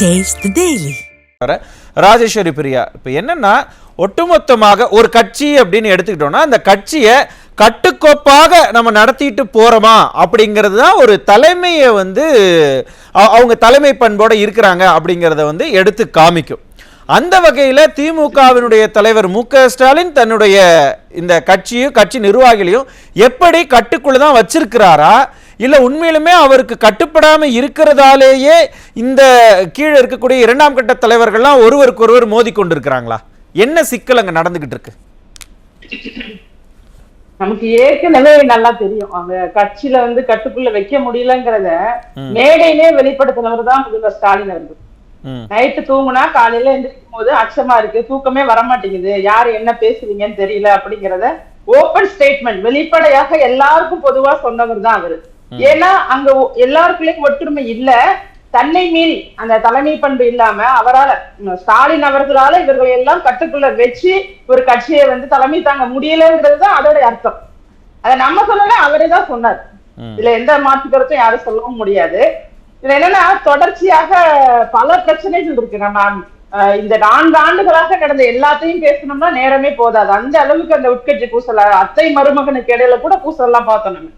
Taste daily வர ராஜேஸ்வரி பிரியா இப்போ என்னன்னா ஒட்டுமொத்தமாக ஒரு கட்சி அப்படின்னு எடுத்துக்கிட்டோம்னா அந்த கட்சியை கட்டுக்கோப்பாக நம்ம நடத்திட்டு போறோமா அப்படிங்கிறது தான் ஒரு தலைமையை வந்து அவங்க தலைமை பண்போட இருக்கிறாங்க அப்படிங்கிறத வந்து எடுத்து காமிக்கும். அந்த வகையில் திமுகவினுடைய தலைவர் மு க ஸ்டாலின் தன்னுடைய இந்த கட்சியும் கட்சி நிர்வாகிகளையும் எப்படி கட்டுக்குள்ள தான் வச்சிருக்கிறாரா இல்ல உண்மையிலுமே அவருக்கு கட்டுப்படாம இருக்கிறதாலேயே இந்த கீழே இருக்கக்கூடிய இரண்டாம் கட்ட தலைவர்கள்லாம் ஒருவருக்கு ஒருவர் மோதி கொண்டிருக்கிறாங்களா? என்ன சிக்கல் அங்க நடந்துகிட்டு இருக்கு? நமக்கு ஏற்கனவே நல்லா தெரியும். அவங்க கட்சியில வந்து கட்டுக்குள்ள வைக்க முடியலங்கிறத மேடையிலே வெளிப்படுத்தினவர் தான் முதல்வர் ஸ்டாலின் அவர்கள். நைட்டு தூங்குனா காலையில எந்திரிக்கும் போது அச்சமா இருக்கு தூக்கமே வர மாட்டேங்குது யாரு என்ன பேசுறீங்கன்னு தெரியல அப்படிங்கறத ஓபன் ஸ்டேட்மெண்ட் வெளிப்படையாக எல்லாருக்கும் பொதுவா சொன்னவர் தான் அவரு. ஏன்னா அங்க எல்லாருக்குள்ளயும் ஒற்றுமை இல்ல. தன்னை மீறி அந்த தலைமை பண்பு இல்லாம அவரால ஸ்டாலின் அவர்களால இவர்களை எல்லாம் கட்டுக்குள்ள வச்சு ஒரு கட்சியை வந்து தலைமை தாங்க முடியலங்கிறது தான் அதோட அர்த்தம். அதை நம்ம சொல்லல அவரே தான் சொன்னார். இதுல எந்த மாற்று கருத்தும் யாரும் சொல்லவும் முடியாது. இதுல என்னன்னா தொடர்ச்சியாக பல பிரச்சனைகள் இருக்கு. நம்ம இந்த நான்கு ஆண்டுகளாக நடந்த எல்லாத்தையும் பேசணும்னா நேரமே போதாது. அந்த அளவுக்கு அந்த உட்கட்சி பூசல் அத்தை மருமகனுக்கு இடையில கூட பூசல் எல்லாம் பார்த்தோம் நம்ம.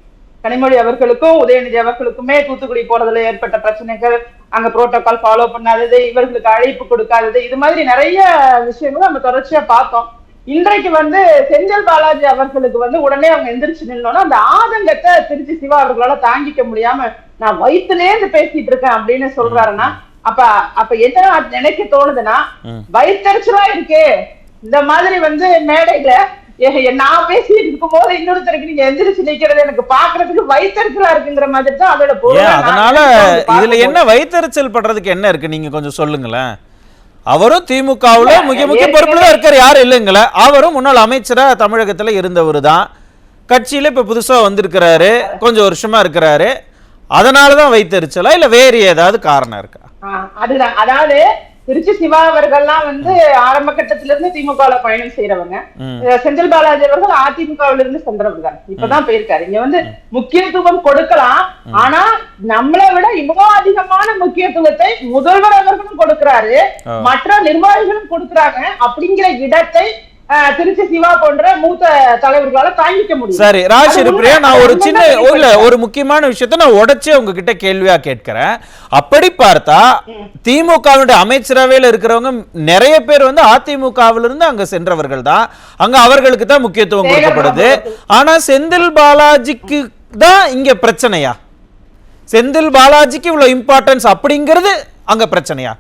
கனிமொழி அவர்களுக்கும் உதயநிதி அவர்களுக்குமே தூத்துக்குடி போறதுல ஏற்பட்ட பிரச்சனைகள் அங்க புரோட்டோகால் ஃபாலோ பண்ணாதது இவர்களுக்கு அழைப்பு கொடுக்காதது இது மாதிரி நிறைய விஷயங்களும் நம்ம தொடர்ச்சியா பார்த்தோம் இன்றைக்கு வந்து செஞ்சல் பாலாஜி அவர்களுக்கு வந்து உடனே அவங்க எந்திரிச்சு நின்னோன்னா அந்த ஆதங்கத்தை திருச்சி சிவா அவர்களால தாங்கிக்க முடியாம நான் வயிற்றுலேருந்து பேசிட்டு இருக்கேன் அப்படின்னு சொல்றாருன்னா அப்ப அப்ப என்ன நினைக்க தோணுதுன்னா. வயிற்றுச்சலா இருக்கு இந்த மாதிரி வந்து மேடையில நான் பேசிட்டு இருக்கும் போது இன்னொருத்தருக்கு நீங்க எந்திரிச்சு நிக்கிறது எனக்கு பாக்குறதுக்கு வயிற்றுச்சலா இருக்குங்கிற மாதிரி தான் அதோட அதனால. இதுல என்ன வைத்தறிச்சல் படுறதுக்கு என்ன இருக்கு? நீங்க கொஞ்சம் சொல்லுங்களேன். அவரும் திமுகவுல முக்கிய முக்கிய பொறுப்புல தான் இருக்காரு யாரும் இல்லைங்களே. அவரும் முன்னாள் அமைச்சரா தமிழகத்துல இருந்தவர் தான். கட்சியில இப்ப புதுசா வந்திருக்கிறாரு கொஞ்சம் வருஷமா இருக்கிறாரு. அதனாலதான் வைத்தறிச்சலா இல்ல வேறு ஏதாவது காரணம் இருக்கா? அதுதான். அதாவது திருச்சி சிவா அவர்கள்லாம் வந்து ஆரம்ப கட்டத்துல இருந்து திமுகல பயணம் செய்யறவங்க செந்தில் பாலாஜி அவர்கள் அதிமுகவில இருந்து சென்றவர் தான் இப்பதான் போயிருக்காரு. இங்க வந்து முக்கியத்துவம் கொடுக்கலாம். ஆனா நம்மளை விட இவ்வளவு அதிகமான முக்கியத்துவத்தை முதல்வர் அவர்களும் கொடுக்கிறாரு. மற்ற நிர்வாகிகளும் கொடுக்கறாங்க. அப்படிங்கிற இடத்தை திருச்சி சிவா போன்ற மூத்த தலைவர்களால தாங்கிக்க முடியும். சரி ராஜேஸ்வரி பிரியா நான் ஒரு சின்ன இல்ல ஒரு முக்கியமான விஷயத்தை நான் உடைச்சே உங்ககிட்ட கேள்வியா கேட்கிறேன். அப்படி பார்த்தா திமுகவினுடைய அமைச்சரவையில் இருக்கிறவங்க நிறைய பேர் வந்து அதிமுகவில இருந்து அங்க சென்றவர்கள் தான். அங்க அவர்களுக்கு தான் முக்கியத்துவம் கொடுக்கப்படுது. பாபு. ஆனா செந்தில் பாலாஜிக்கு தான் இங்க பிரச்சனையா? செந்தில் பாலாஜிக்கு இவ்வளவு இம்பார்ட்டன்ஸ் அப்படிங்கிறது அங்க பிரச்சனையா?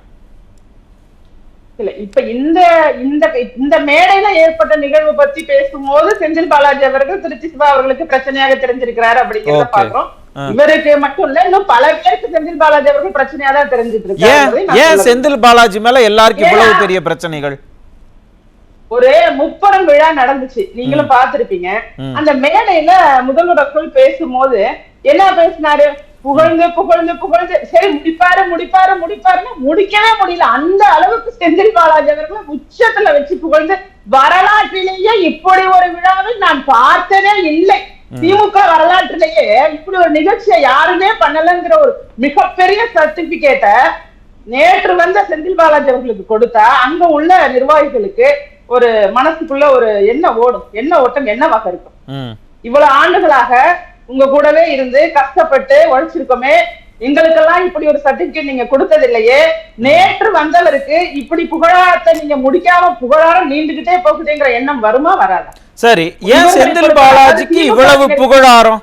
இல்ல. இப்ப இந்த இந்த இந்த மேடையில ஏற்பட்ட நிகழ்வு பத்தி பேசும்போது செந்தில் பாலாஜி அவர்கள் திருச்சி சிவா அவர்களுக்கு பிரச்சனையாக தெரிஞ்சிருக்கிறாரு அப்படிங்கறத. பாக்குறோம். இவருக்கு மட்டும் இல்ல இன்னும் பல பேருக்கு செந்தில் பாலாஜி அவர்கள் பிரச்சனையா தான் தெரிஞ்சிட்டு இருக்காரு ஏன் செந்தில் பாலாஜி மேல எல்லாருக்கும் இவ்வளவு பெரிய பிரச்சனைகள்? ஒரு முப்பரம் விழா நடந்துச்சு. நீங்களும் பார்த்திருப்பீங்க. ம். அந்த மேடையில முதல்வர்கள் பேசும்போது என்ன பேசினாரு? புகழ்ந்து புகழ்ந்து புகழ்ந்து. சரி முடிப்பாரு முடிப்பாரு முடிப்பாருன்னு முடிக்கவே முடியல. அந்த அளவுக்கு செந்தில் பாலாஜி அவர்கள் உச்சத்துல வச்சு புகழ்ந்து வரலாற்றிலேயே இப்படி ஒரு விழாவை நான் பார்த்ததே இல்லை. திமுக வரலாற்றிலேயே இப்படி ஒரு நிகழ்ச்சியை யாருமே பண்ணலங்கிற ஒரு மிகப்பெரிய சர்டிபிகேட்டை நேற்று வந்த செந்தில் பாலாஜி அவர்களுக்கு கொடுத்தா அங்க உள்ள நிர்வாகிகளுக்கு ஒரு மனசுக்குள்ள ஒரு என்ன ஓடும். என்ன ஓட்டம் என்னவாக இருக்கும்? இவ்வளவு ஆண்டுகளாக உங்க கூடவே இருந்து கஷ்டப்பட்டு உழைச்சிருக்கோமே எங்களுக்கெல்லாம் இப்படி ஒரு சர்டிபிகேட் நீங்க கொடுத்தது இல்லையே நேற்று வந்தவருக்கு இப்படி புகழாரத்தை நீங்க முடிக்காம புகழாரம் நீண்டுகிட்டே போகுதுங்கிற எண்ணம் வருமா வராதா? சரி ஏன் செந்தில் பாலாஜிக்கு இவ்வளவு புகழாரம்?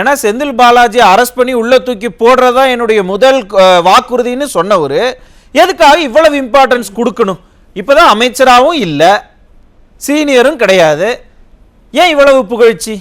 ஏன்னா செந்தில் பாலாஜி அரெஸ்ட் பண்ணி உள்ள தூக்கி போடுறதா என்னுடைய முதல் வாக்குறுதின்னு சொன்னவர். எதுக்காக இவ்வளவு இம்பார்ட்டன்ஸ் கொடுக்கணும்? இப்பதான் அமைச்சராகவும் இல்ல சீனியரும் கிடையாது. ஏன் இவ்வளவு புகழ்ச்சி?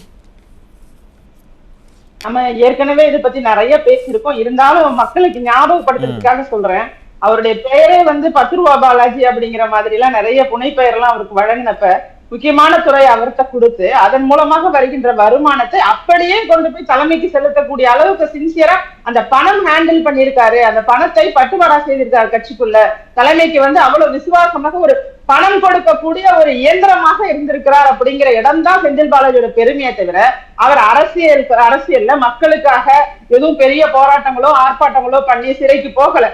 நம்ம ஏற்கனவே இதை பத்தி நிறைய பேசியிருக்கோம். இருந்தாலும் மக்களுக்கு ஞாபகப்படுத்துறதுக்காக சொல்றேன். அவருடைய பெயரே வந்து பத்து ரூபா பாலாஜி அப்படிங்கிற மாதிரி எல்லாம் நிறைய புனை பெயர்லாம் அவருக்கு வழங்கினப்ப முக்கியமான துறை அவர்கிட்ட கொடுத்து அதன் மூலமாக வருகின்ற வருமானத்தை அப்படியே கொண்டு போய் தலைமைக்கு செலுத்தக்கூடிய அளவுக்கு சின்சியரா அந்த பணம் ஹேண்டில் பண்ணியிருக்காரு. அந்த பணத்தை பட்டுவாடா செய்திருக்காரு கட்சிக்குள்ள. தலைமைக்கு வந்து அவ்வளவு விசுவாசமாக ஒரு பணம் கொடுக்கக்கூடிய ஒரு இயந்திரமாக இருந்திருக்கிறார் அப்படிங்கிற இடம் தான் செந்தில் பாலாஜியோட பெருமையை தவிர அவர் அரசியல் அரசியல்ல மக்களுக்காக எதுவும் பெரிய போராட்டங்களோ ஆர்ப்பாட்டங்களோ பண்ணி சிறைக்கு போகல.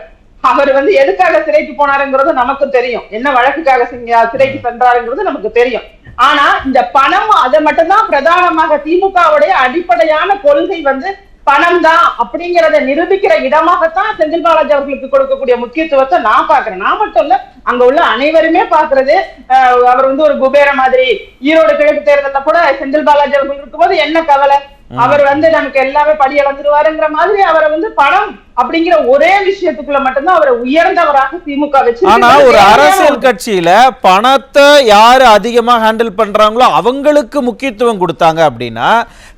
அவர் வந்து எதுக்காக சிறைக்கு போனாருங்கிறது நமக்கு தெரியும். என்ன வழக்குக்காக சிறைக்கு சென்றாருங்கிறது நமக்கு தெரியும். ஆனா இந்த பணம் அதை மட்டும்தான் பிரதானமாக திமுகவுடைய அடிப்படையான கொள்கை வந்து பணம் தான் அப்படிங்கறத நிரூபிக்கிற இடமாகத்தான் செந்தில் பாலாஜி அவர்களுக்கு கொடுக்கக்கூடிய முக்கியத்துவத்தை நான் பாக்குறேன் நான் மட்டும் இல்ல அங்க உள்ள அனைவருமே பாக்குறது அவர் வந்து ஒரு குபேர மாதிரி ஈரோடு கிழக்கு தேர்தலில் கூட செந்தில் பாலாஜி அவர்கள் இருக்கும்போது என்ன கவலை? அவர் வந்து நமக்கு எல்லாமே படி இழந்துருவாருங்கிற மாதிரி அவரை வந்து பணம் அப்படிங்கிற ஒரே விஷயத்துக்குள்ள மட்டும்தான் அவரை உயர்ந்தவராக திமுக வச்சு ஆனா ஒரு அரசியல் கட்சியில பணத்தை யாரு அதிகமா ஹேண்டில் பண்றாங்களோ அவங்களுக்கு முக்கியத்துவம் கொடுத்தாங்க அப்படின்னா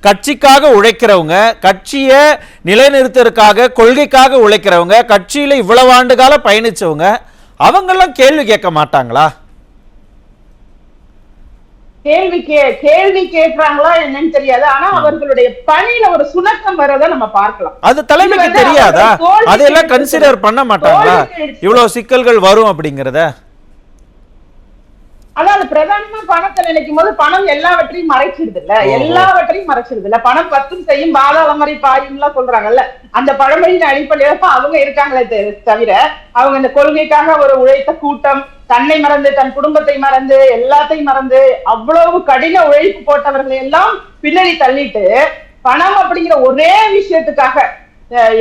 கட்சிக்காக உழைக்கிறவங்க கட்சியை நிலைநிறுத்தறதுக்காக கொள்கைக்காக உழைக்கிறவங்க கட்சியில இவ்வளவு ஆண்டு கால பயணிச்சவங்க அவங்கெல்லாம் கேள்வி கேட்க மாட்டாங்களா? கேள்வி கே கேள்வி கேட்கறாங்களா என்னன்னு தெரியாது. ஆனா அவர்களுடைய பணியில ஒரு சுணக்கம் வரதை நம்ம பார்க்கலாம். அது தலைமைக்கு தெரியாதா? எடுத்து- கன்சிடர் பண்ண மாட்டாங்களா? இவ்வளவு சிக்கல்கள் வரும் அப்படிங்கறத? அதாவது பிரதானமா பணத்தை நினைக்கும் போது பணம் எல்லாவற்றையும் மறைச்சிடுது இல்ல. எல்லாவற்றையும் மறைச்சிடுது இல்ல பணம் பத்தும் செய்யும் பாதாள மாதிரி பாயும் எல்லாம் சொல்றாங்கல்ல. அந்த பழமொழியின் அடிப்படையில அவங்க இருக்காங்களே தவிர அவங்க இந்த கொள்கைக்காக ஒரு உழைத்த கூட்டம் தன்னை மறந்து தன் குடும்பத்தை மறந்து எல்லாத்தையும் மறந்து அவ்வளவு கடின உழைப்பு போட்டவர்களை எல்லாம் பின்னாடி தள்ளிட்டு பணம் அப்படிங்கிற ஒரே விஷயத்துக்காக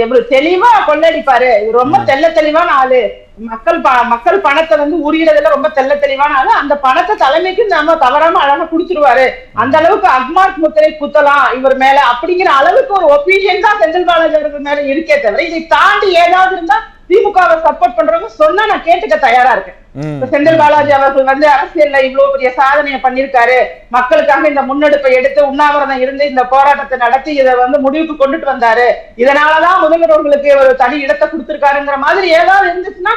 எவ்வளவு தெளிவா கொள்ளடிப்பாரு. ரொம்ப தெள்ள தெளிவான ஆளு. மக்கள் மக்கள் பணத்தை வந்து உரியறதுல ரொம்ப தெள்ள தெளிவான ஆளு. அந்த பணத்தை தலைமைக்கு நாம தவறாம அழகா குடுத்துருவாரு. அந்த அளவுக்கு அக்மார்க் முத்திரை குத்தலாம் இவர் மேல அப்படிங்கிற அளவுக்கு ஒரு ஒப்பீனியன் தான் செந்தில் பாலாஜி அவர்கள் மேல இருக்கே தவிர இதை தாண்டி ஏதாவது இருந்தா திமுகவை சப்போர்ட் பண்றவங்க சொன்னா நான் கேட்டுக்க தயாரா இருக்கேன். செந்தில் பாலாஜி அவர்கள் வந்து அரசியல்ல இவ்வளவு பெரிய சாதனையை பண்ணிருக்காரு மக்களுக்காக இந்த முன்னெடுப்பை எடுத்து உண்ணாவிரதம் இருந்து இந்த போராட்டத்தை நடத்தி இதை வந்து முடிவுக்கு கொண்டுட்டு வந்தாரு. இதனாலதான் முதல்வர் அவர்களுக்கு ஒரு தனி இடத்தை கொடுத்திருக்காருங்கிற மாதிரி ஏதாவது இருந்துச்சுன்னா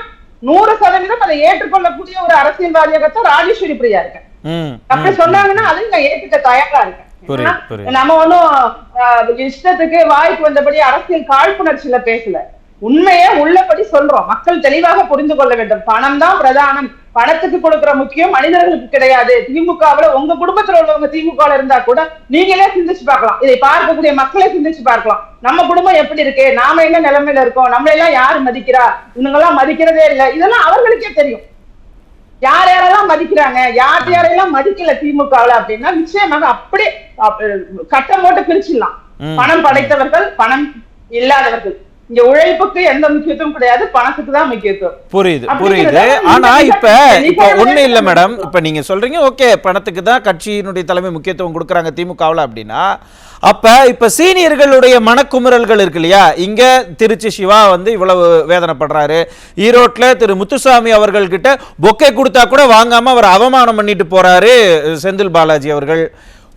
நூறு சதவீதம் அதை ஏற்றுக்கொள்ளக்கூடிய ஒரு அரசியல்வாதியாகத்தான் ராஜேஸ்வரி பிரியா இருக்கேன். அப்படி சொன்னாங்கன்னா அதையும் நான் ஏற்றுக்க தயாரா இருக்கேன். நம்ம ஒன்னும் இஷ்டத்துக்கு வாய்க்கு வந்தபடி அரசியல் காழ்ப்புணர்ச்சியில பேசல. உண்மையை உள்ளபடி சொல்றோம். மக்கள் தெளிவாக புரிந்து கொள்ள வேண்டும். பணம் தான் பிரதானம். பணத்துக்கு கொடுக்கிற முக்கியம் மனிதர்களுக்கு கிடையாது. திமுகவுல உங்க குடும்பத்துல உள்ளவங்க திமுக இருந்தா கூட நீங்களே சிந்திச்சு பார்க்கலாம். இதை பார்க்கக்கூடிய மக்களே சிந்திச்சு பார்க்கலாம். நம்ம குடும்பம் எப்படி இருக்கு? நாம என்ன நிலைமையில இருக்கோம்? நம்மள எல்லாம் யாரு மதிக்கிறா? இவங்க எல்லாம் மதிக்கிறதே இல்லை. இதெல்லாம் அவர்களுக்கே தெரியும். யார் யாரெல்லாம் மதிக்கிறாங்க? யார் யாரெல்லாம் மதிக்கல திமுகவுல அப்படின்னா நிச்சயமாக அப்படியே அப்ப, கட்டம் போட்டு பிரிச்சிடலாம். பணம் படைத்தவர்கள் பணம் இல்லாதவர்கள். இங்க உழைப்புக்கு எந்த முக்கியத்துவம் கிடையாது பணத்துக்கு தான் முக்கியத்துவம். புரியுது புரியுது. ஆனா இப்ப இப்ப ஒண்ணு இல்ல மேடம். இப்ப நீங்க சொல்றீங்க ஓகே பணத்துக்கு தான் கட்சியினுடைய தலைமை முக்கியத்துவம் கொடுக்குறாங்க திமுகவுல அப்படின்னா அப்ப இப்ப சீனியர்களுடைய மனக்குமுறல்கள் இருக்கு இல்லையா? இங்க திருச்சி சிவா வந்து இவ்வளவு வேதனைப்படுறாரு. ஈரோட்ல திரு முத்துசாமி அவர்கள் கிட்ட பொக்கை கொடுத்தா கூட வாங்காம அவர் அவமானம் பண்ணிட்டு போறாரு செந்தில் பாலாஜி அவர்கள்.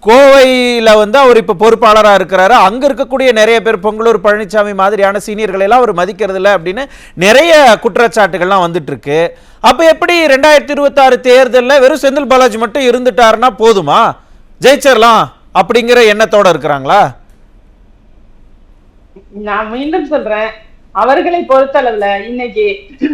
கோவையில் வந்து அவர் இப்போ பொறுப்பாளராக இருக்கிறாரு. அங்கே இருக்கக்கூடிய நிறைய பேர் பொங்கலூர் பழனிசாமி மாதிரியான சீனியர்களை எல்லாம் அவர் மதிக்கிறது இல்லை அப்படின்னு நிறைய குற்றச்சாட்டுகள்லாம் வந்துட்டு இருக்கு. எப்படி ரெண்டாயிரத்தி இருபத்தாறு தேர்தலில் வெறும் செந்தில் பாலாஜி மட்டும் இருந்துட்டாருன்னா போதுமா? ஜெயிச்சிடலாம் அப்படிங்கிற எண்ணத்தோட இருக்கிறாங்களா? நான் மீண்டும் சொல்றேன். அவர்களை பொறுத்தளவுல இன்னைக்கு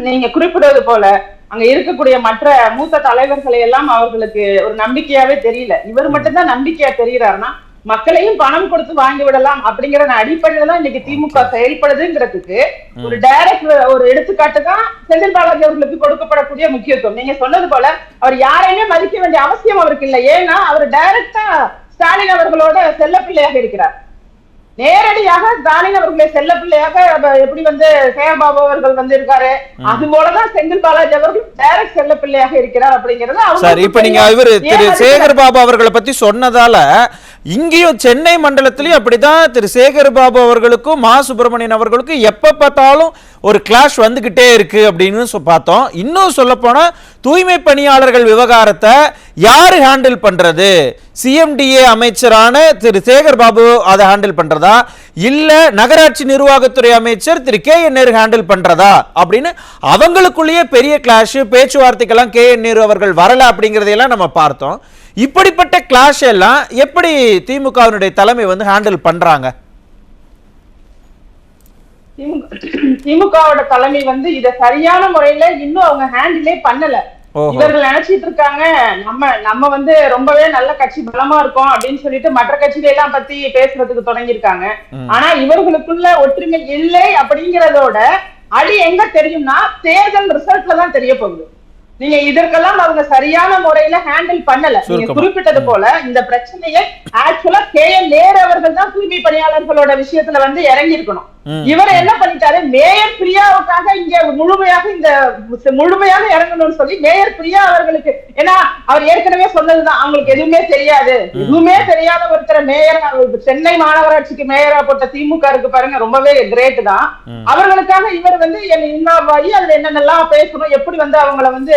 நீங்க குறிப்பிடுவது போல அங்க இருக்கக்கூடிய மற்ற மூத்த தலைவர்களை எல்லாம் அவர்களுக்கு ஒரு நம்பிக்கையாவே தெரியல. இவர் மட்டும்தான் நம்பிக்கையா தெரிகிறாருன்னா மக்களையும் பணம் கொடுத்து வாங்கி விடலாம் அப்படிங்கிற அடிப்படையில தான் இன்னைக்கு திமுக செயல்படுதுங்கிறதுக்கு ஒரு டைரக்ட் ஒரு எடுத்துக்காட்டு தான் செந்தில் பாலாஜி அவர்களுக்கு கொடுக்கப்படக்கூடிய முக்கியத்துவம். நீங்க சொன்னது போல அவர் யாரையுமே மதிக்க வேண்டிய அவசியம் அவருக்கு இல்லை. ஏன்னா அவர் டைரக்டா ஸ்டாலின் அவர்களோட செல்ல பிள்ளையாக இருக்கிறார். நேரடியாக ஸ்டாலின் அவர்களை செல்ல பிள்ளையாக எப்படி வந்து சேகபாபு அவர்கள் வந்து இருக்காரு அது போலதான் செந்தில் பாலாஜி அவர்கள் டைரக்ட் செல்ல பிள்ளையாக இருக்கிறார் அப்படிங்கறது சார் இப்ப நீங்க. இவரு திரு சேகர் பாபு அவர்களை பத்தி சொன்னதால இங்கேயும் சென்னை மண்டலத்திலையும் அப்படிதான். திரு சேகர் பாபு அவர்களுக்கும் மா சுப்பிரமணியன் அவர்களுக்கும் எப்ப பார்த்தாலும் ஒரு கிளாஷ் வந்துகிட்டே இருக்கு அப்படின்னு சொ- பார்த்தோம். இன்னும் சொல்ல போனா தூய்மை பணியாளர்கள் விவகாரத்தை யாரு ஹேண்டில் பண்றது? சிஎம்டிஏ அமைச்சரான திரு சேகர் பாபு அதை ஹேண்டில் பண்றதா? இல்ல நகராட்சி நிர்வாகத்துறை அமைச்சர் திரு கே என் நேரு ஹேண்டில் பண்றதா? அப்படின்னு அவங்களுக்குள்ளேயே பெரிய கிளாஷ் பேச்சுவார்த்தைக்கெல்லாம் கே என் நேரு அவர்கள் வரல அப்படிங்கறதையெல்லாம் நம்ம பார்த்தோம். இப்படிப்பட்ட கிளாஷ் எல்லாம் எப்படி திமுகவினுடைய தலைமை வந்து ஹேண்டில் பண்றாங்க? திமுகவோட தலைமை வந்து இத சரியான முறையில இன்னும் அவங்க ஹேண்டிலே பண்ணல. இவர்கள் நினைச்சிட்டு இருக்காங்க நம்ம நம்ம வந்து ரொம்பவே நல்ல கட்சி பலமா இருக்கோம் அப்படின்னு சொல்லிட்டு மற்ற கட்சிகளை எல்லாம் பத்தி பேசுறதுக்கு தொடங்கியிருக்காங்க. ஆனா இவர்களுக்குள்ள ஒற்றுமை இல்லை அப்படிங்கறதோட அடி எங்க தெரியும்னா தேர்தல் ரிசல்ட்ல தான் தெரிய போகுது. நீங்க இதற்கெல்லாம் அவங்க சரியான முறையில ஹேண்டில் பண்ணல. நீங்க. குறிப்பிட்டது போல இந்த பிரச்சனையை ஆக்சுவலா கே என் நேரு அவர்கள் தான் தூய்மை பணியாளர்களோட விஷயத்துல வந்து இறங்கி இருக்கணும். இவர் என்ன பண்ணிட்டாரு? மேயர் பிரியாவுக்காக இங்க முழுமையாக இந்த முழுமையாக இறங்கணும்னு சொல்லி மேயர் பிரியா அவர்களுக்கு ஏன்னா அவர் ஏற்கனவே சொன்னதுதான் அவங்களுக்கு எதுவுமே தெரியாது. எதுவுமே தெரியாத ஒருத்தர் மேயர் சென்னை மாநகராட்சிக்கு மேயரா போட்ட திமுக இருக்கு பாருங்க ரொம்பவே கிரேட் தான். அவர்களுக்காக இவர் வந்து என்ன இன்வால்வ் ஆகி அதுல என்னென்னலாம் பேசணும் எப்படி வந்து அவங்கள வந்து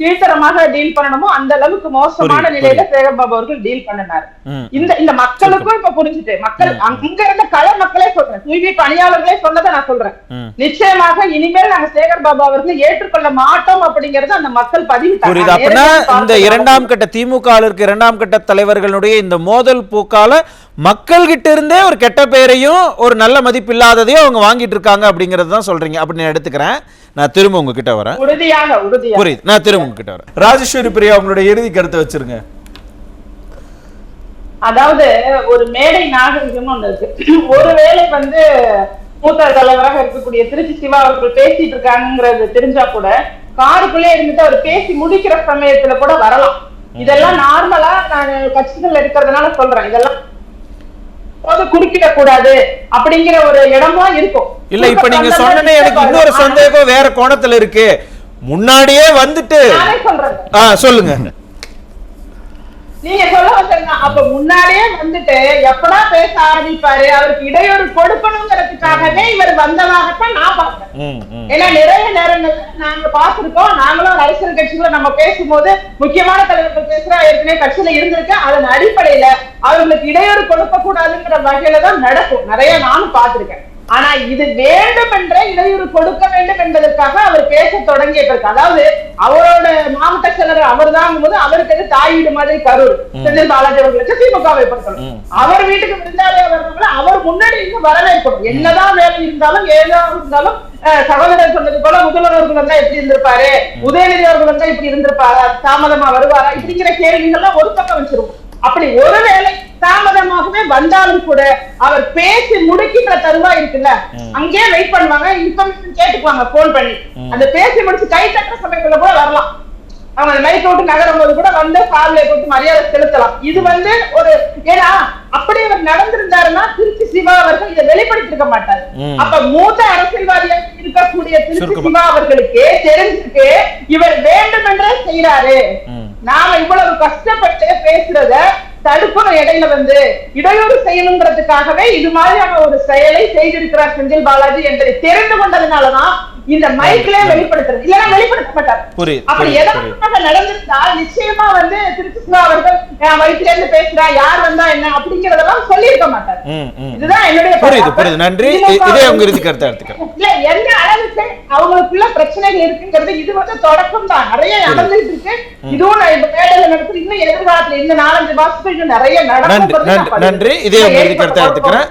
கீழ்த்தரமாக டீல் பண்ணணுமோ அந்த அளவுக்கு மோசமான நிலையில சேகர் பாபு அவர்கள் டீல் பண்ணினாரு. இந்த இந்த மக்களுக்கும் இப்ப புரிஞ்சுட்டு மக்கள் அங்க இருந்த கள மக்களே சொல்றேன். தூய்மை பணியாளர்களே சொன்னதை நான் சொல்றேன். நிச்சயமாக இனிமேல் நாங்க சேகர் பாபு அவர்களை ஏற்றுக்கொள்ள மாட்டோம் அப்படிங்கறது அந்த மக்கள் நான் அப்படின்னா இந்த. இரண்டாம் கட்ட திமுக இரண்டாம் கட்ட தலைவர்களுடைய இந்த மோதல் போக்கால மக்கள்கிட்ட இருந்தே ஒரு கெட்ட பெயரையும் ஒரு நல்ல மதிப்பு இல்லாததையும் அவங்க வாங்கிட்டு இருக்காங்க அப்படிங்கறது தான் சொல்றீங்க. அப்படி நான் எடுத்துக்கிறேன். நான் திரும்ப உங்ககிட்ட வரேன். புரியுது. நான் திரும்ப உங்ககிட்ட வரேன் ராஜேஸ்வரி பிரியா உங்களுடைய இறுதி கருத்தை வச்சிருங்க. அதாவது ஒரு மேடை நாகரிகம் ஒண்ணு இருக்கு. ஒருவேளை வந்து மூத்த தலைவராக இருக்கக்கூடிய திருச்சி சிவா அவர்கள் பேசிட்டு இருக்காங்கிறது தெரிஞ்சா கூட காருக்குள்ளே இருந்துட்டு அவர் பேசி முடிக்கிற சமயத்துல கூட வரலாம். இதெல்லாம் நார்மலா நான் கட்சிகள் இருக்கிறதுனால சொல்றேன். இதெல்லாம் குறுக்கிட கூடாது அப்படிங்கிற ஒரு இடம்லாம் இருக்கும். இல்ல இப்ப நீங்க சொன்னனே எனக்கு இன்னொரு சந்தேகம் வேற கோணத்துல இருக்கு. முன்னாடியே வந்துட்டு. ஆ சொல்லுங்க. நீங்க சொல்ல வந்தீங்க அப்ப முன்னாடியே வந்துட்டு எப்படா பேச ஆரம்பிப்பாரு? அவருக்கு இடையூறு கொடுக்கணுங்கிறதுக்காகவே இவர் வந்ததாகத்தான் நான் பாக்குறேன். ஏன்னா நிறைய நேரங்கள்ல நாங்க பார்த்திருக்கோம். நாங்களும் அரசியல் கட்சிகளை நம்ம பேசும்போது முக்கியமான தலைவர்கள் பேசுறா ஏற்கனவே கட்சியில இருந்திருக்கு. அதன் அடிப்படையில அவர்களுக்கு இடையூறு கொடுக்க கூடாதுங்கிற வகையில தான் நடக்கும். நிறைய நானும் பார்த்திருக்கேன். ஆனா இது வேண்டும் என்ற இடையூறு கொடுக்க வேண்டும் என்பதற்காக அவர் பேச தொடங்கிய பிறகு அதாவது அவரோட மாவட்ட செயலர் அவர் தான் போது அவருக்கு தாய் வீடு மாதிரி கரூர். செந்தில் பாலாஜி அவர்களுக்கு திமுகவை பொறுத்தவரை. அவர் வீட்டுக்கு விருந்தாளியா வர்றவங்கள அவர் முன்னாடி இருந்து வரவேற்கணும். என்னதான் வேலை இருந்தாலும் ஏதோ இருந்தாலும் சகோதரர் சொன்னது போல முதல்வர் அவர்கள் வந்தா எப்படி இருந்திருப்பாரு. உதயநிதி அவர்கள் வந்தா இப்படி இருந்திருப்பாரா? தாமதமா வருவாரா? இப்படிங்கிற கேள்விகள்லாம் ஒரு பக்கம் வச்சிருக்கும் அப்படி ஒருவேளை தாமதமாகவே வந்தாலும் கூட அவர் பேசி முடிக்கின்ற தருவாய் இருக்குல்ல அங்கேயே வெயிட் பண்ணுவாங்க இன்ஃபர்மேஷன் கேட்டுக்குவாங்க போன் பண்ணி. அந்த பேசி முடிச்சு கை தட்டுற சமயத்துல கூட வரலாம். அவங்க மைக்க விட்டு நகரும் போது கூட வந்து காலில் கொடுத்து மரியாதை செலுத்தலாம். இது வந்து ஒரு ஏன்னா அப்படி அவர் நடந்திருந்தாருன்னா திருச்சி சிவா அவர்கள் இதை வெளிப்படுத்திருக்க மாட்டாரு. அப்ப மூத்த அரசியல்வாதியாக இருக்கக்கூடிய திருச்சி. சிவா அவர்களுக்கு தெரிஞ்சிருக்கு இவர் வேண்டுமென்றே செய்யறாரு ம். நாம இவ்வளவு கஷ்டப்பட்டு பேசுறத தடுப்பணும் இடையில வந்து. இடையூறு செய்யணுங்கிறதுக்காகவே இது மாதிரியான ஒரு செயலை செய்திருக்கிறார் செந்தில் பாலாஜி என்பதை தெரிந்து கொண்டதுனாலதான் இந்த மைக்லயே வெளிப்படுத்துறது. இல்லைன்னா வெளிப்படுத்த மாட்டார். அப்படி எதற்காக நடந்திருந்தால் நிச்சயமா வந்து திருச்சி சிவா அவர்கள் வயிற்றுல இருந்து பேசுறா? யார் வந்தா என்ன? அப்படிங்கறதெல்லாம் சொல்லியிருக்க மாட்டார். இதுதான் என்னுடைய புரியுது. புரியுது. நன்றி. இதே உங்க இறுதி கருத்தை எடுத்துக்கிறேன் இல்ல எந்த அளவுக்கு அவங்களுக்குள்ள பிரச்சனைகள் இருக்குங்கிறது இது வந்து தொடக்கம் தான். நிறைய நடந்துட்டு இருக்கு. இதுவும் நான் இந்த மேடையில நடக்குது இன்னும் எதிர்காலத்துல இந்த நாலஞ்சு மாசத்துக்கு நிறைய நடக்கும் நன்றி நன்றி இதே உங்க இறுதி கருத்தை எடுத்துக்கிறேன்